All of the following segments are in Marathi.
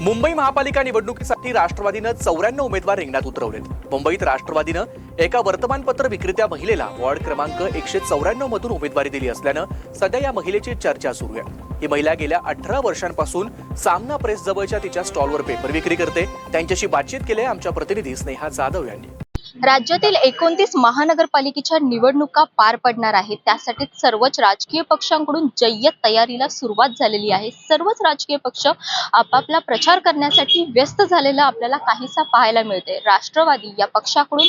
मुंबई महापालिका निवडणुकीसाठी राष्ट्रवादीनं चौऱ्याण्णव उमेदवार रिंगणात उतरवलेत. मुंबईत राष्ट्रवादीनं एका वर्तमानपत्र विक्रेत्या महिलेला वॉर्ड क्रमांक एकशे चौऱ्याण्णव मधून उमेदवारी दिली असल्यानं सध्या या महिलेची चर्चा सुरू आहे. ही महिला गेल्या अठरा वर्षांपासून सामना प्रेस जवळच्या तिच्या स्टॉलवर पेपर विक्री करते. त्यांच्याशी बातचीत केली आमच्या प्रतिनिधी स्नेहा जाधव यांनी. राज्यातील एकोणतीस महानगरपालिकेच्या निवडणुका पार पडणार आहेत. त्यासाठी सर्वच राजकीय पक्षांकडून जय्यत तयारीला सुरुवात झालेली आहे. सर्वच राजकीय पक्ष आपापला प्रचार करण्यासाठी व्यस्त झालेला आपल्याला काहीसा पाहायला मिळते राष्ट्रवादी या पक्षाकडून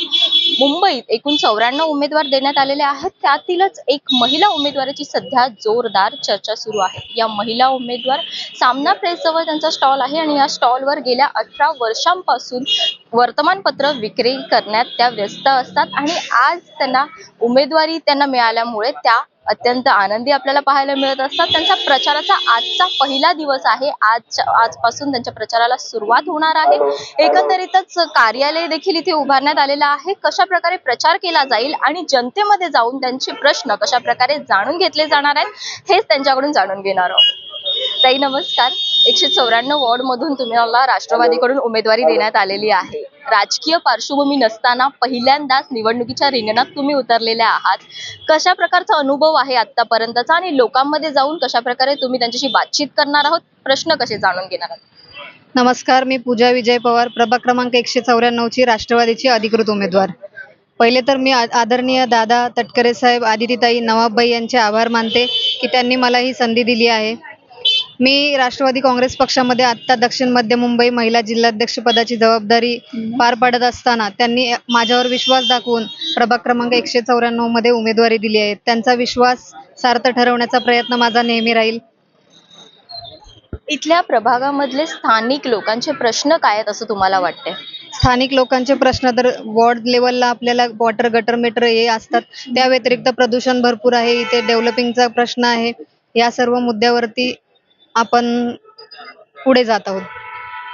मुंबईत एकूण चौऱ्याण्णव उमेदवार देण्यात आलेले आहेत. त्यातीलच एक महिला उमेदवाराची सध्या जोरदार चर्चा सुरू आहे. या महिला उमेदवार सामना प्रेसजवळ त्यांचा स्टॉल आहे आणि या स्टॉलवर गेल्या अठरा वर्षांपासून वर्तमानपत्र विक्री करण्यात त्या व्यस्त असतात आणि आज त्यांना उमेदवारी त्यांना मिळाल्यामुळे त्या अत्यंत आनंदी आपल्याला पाहायला मिळत असतात. त्यांचा प्रचाराचा आजचा पहिला दिवस आहे. आज आजपासून त्यांच्या प्रचाराला सुरुवात होणार आहे. एकंदरीतच कार्यालय देखील इथे उभारण्यात आलेलं आहे. कशा प्रकारे प्रचार केला जाईल आणि जनतेमध्ये जाऊन त्यांचे प्रश्न कशा प्रकारे जाणून घेतले जाणार आहेत हेच त्यांच्याकडून जाणून घेणार आहोत. ताई नमस्कार. एकशे चौऱ्याण्णव वॉर्ड मधून तुम्हाला राष्ट्रवादीकडून उमेदवारी देण्यात आलेली आहे. राजकीय पार्श्वभूमी नसताना पहिल्यांदाच निवडणुकीच्या रिंगणात तुम्ही उतरलेल्या आहात. कशा प्रकारचा अनुभव आहे आतापर्यंतचा आणि लोकांमध्ये जाऊन कशा प्रकारे तुम्ही त्यांच्याशी बातचीत करणार आहोत? प्रश्न कसे जाणून घेणार आहात? नमस्कार मी पूजा विजय पवार प्रभाग क्रमांक एकशे चौऱ्याण्णवची राष्ट्रवादीची अधिकृत उमेदवार. पहिले तर मी आदरणीय दादा तटकरे साहेब आदितीताई नवाबबाई यांचे आभार मानते की त्यांनी मला ही संधी दिली आहे. मी राष्ट्रवादी काँग्रेस पक्षामध्ये आत्ता दक्षिण मध्य मुंबई महिला जिल्हाध्यक्ष पदाची जबाबदारी पार पाडत असताना त्यांनी माझ्यावर विश्वास दाखवून प्रभाग क्रमांक एकशे चौऱ्याण्णवमध्ये उमेदवारी दिली आहे. त्यांचा विश्वास सार्थ ठरवण्याचा प्रयत्न माझा नेहमी राहील. इथल्या प्रभागामधले स्थानिक लोकांचे प्रश्न काय आहेत असं तुम्हाला वाटतंय? स्थानिक लोकांचे प्रश्न तर वॉर्ड लेवलला आपल्याला वॉटर गटर मेटर हे असतात. त्या व्यतिरिक्त प्रदूषण भरपूर आहे. इथे डेव्हलपिंगचा प्रश्न आहे. या सर्व मुद्द्यावरती आपण पुढे जात आहोत.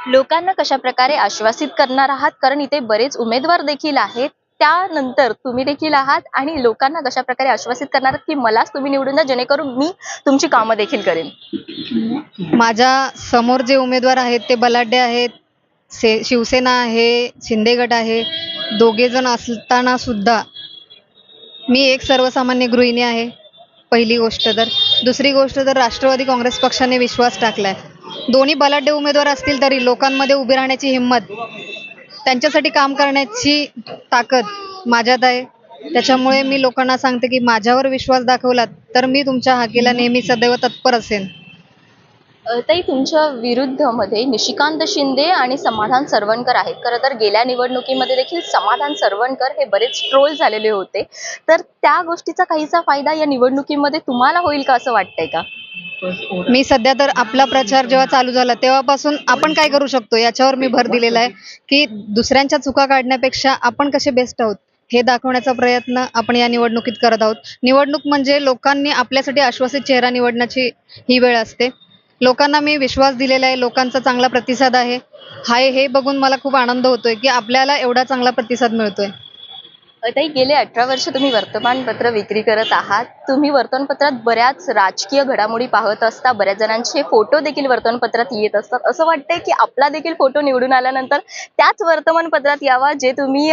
लोकांना कशा प्रकारे आश्वासित करणार आहात? कारण इथे बरेच उमेदवार देखील आहेत. त्यानंतर तुम्ही देखील आहात आणि लोकांना कशा प्रकारे आश्वासित करणार आहात की मलाच तुम्ही निवडून द्या जेणेकरून मी तुमची कामं देखील करेन. माझ्यासमोर जे उमेदवार आहेत ते बलाढ्य आहेत से शिवसेना आहे शिंदे गट आहे दोघे जण असताना सुद्धा मी एक सर्वसामान्य गृहिणी आहे. पहिली गोष्ट तर. दुसरी गोष्ट तर राष्ट्रवादी काँग्रेस पक्षाने विश्वास टाकलाय. दोन्ही बलाढ्य उमेदवार असतील तरी लोकांमध्ये उभी राहण्याची हिंमत त्यांच्यासाठी काम करण्याची ताकद माझ्यात आहे. त्याच्यामुळे मी लोकांना सांगते की माझ्यावर विश्वास दाखवलात तर मी तुमच्या हाकेला नेहमी सदैव तत्पर असेन. ताई तुमच्या विरुद्धमध्ये निशिकांत शिंदे आणि समाधान सरवणकर आहेत. खरं तर गेल्या निवडणुकीमध्ये देखील समाधान सरवणकर हे बरेच ट्रोल झालेले होते. तर त्या गोष्टीचा काहीसा फायदा या निवडणुकीमध्ये तुम्हाला होईल का असं वाटतंय का? मी सध्या तर आपला प्रचार जेव्हा चालू झाला तेव्हापासून आपण काय करू शकतो? याच्यावर मी भर दिलेला आहे की दुसऱ्यांच्या चुका काढण्यापेक्षा आपण कसे बेस्ट आहोत? हे दाखवण्याचा प्रयत्न आपण या निवडणुकीत करत आहोत. निवडणूक म्हणजे लोकांनी आपल्यासाठी आश्वासित चेहरा निवडण्याची ही वेळ असते. लोकांना मी विश्वास दिलेला आहे लोकांचा चांगला प्रतिसाद आहे. हाय हे बघून मला खूप आनंद होतोय की आपल्याला एवढा चांगला प्रतिसाद मिळतोय. ताई गेले अठरा वर्ष तुम्ही वर्तमानपत्र विक्री करत आहात. तुम्ही वर्तमानपत्रात बऱ्याच राजकीय घडामोडी पाहत असता बऱ्याच जणांचे फोटो देखील वर्तमानपत्रात येत असतात. असं वाटतंय की आपला देखील फोटो निवडून आल्यानंतर त्याच वर्तमानपत्रात यावा जे तुम्ही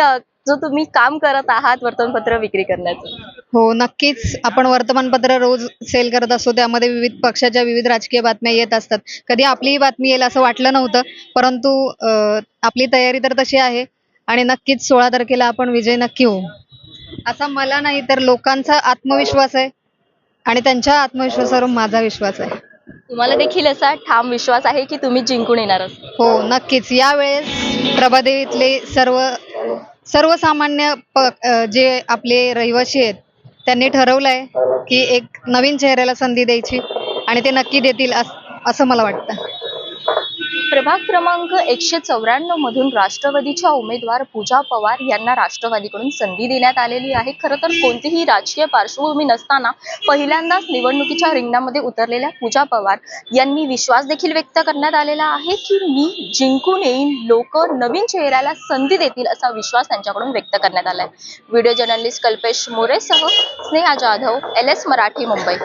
जो तुम्ही काम करत आहात वर्तमानपत्र विक्री करण्याचं? हो नक्कीच. आपण वर्तमानपत्र रोज सेल करत असतो त्यामध्ये विविध पक्षाच्या विविध राजकीय बातम्या येत असतात. कधी आपलीही बातमी येईल असं वाटलं नव्हतं परंतु अं, आपली तयारी तर तशी आहे आणि नक्कीच सोळा तारखेला आपण विजय नक्की होऊ. असा मला नाही तर लोकांचा आत्मविश्वास आहे आणि त्यांच्या आत्मविश्वासावर माझा विश्वास आहे. तुम्हाला देखील असा ठाम विश्वास आहे की तुम्ही जिंकून येणारच हो नक्कीच. यावेळेस प्रभादेवीतले सर्व सर्वसामान्य प जे आपले रहिवासी आहेत त्यांनी ठरवलंय की एक नवीन चेहऱ्याला संधी द्यायची आणि ते नक्की देतील अस- असं मला वाटतं. प्रभाग क्रमांक एकशे चौऱ्याण्णव मधून राष्ट्रवादीच्या उमेदवार पूजा पवार यांना राष्ट्रवादीकडून संधी देण्यात आलेली आहे. खरं तर कोणतीही राजकीय पार्श्वभूमी नसताना पहिल्यांदाच निवडणुकीच्या रिंगणामध्ये उतरलेल्या पूजा पवार यांनी विश्वास देखील व्यक्त करण्यात आलेला आहे की मी जिंकून येईन लोक नवीन चेहऱ्याला संधी देतील असा विश्वास त्यांच्याकडून व्यक्त करण्यात आलाय. व्हिडिओ जर्नलिस्ट कल्पेश मोरेसह स्नेहा जाधव एल एस मराठी मुंबई.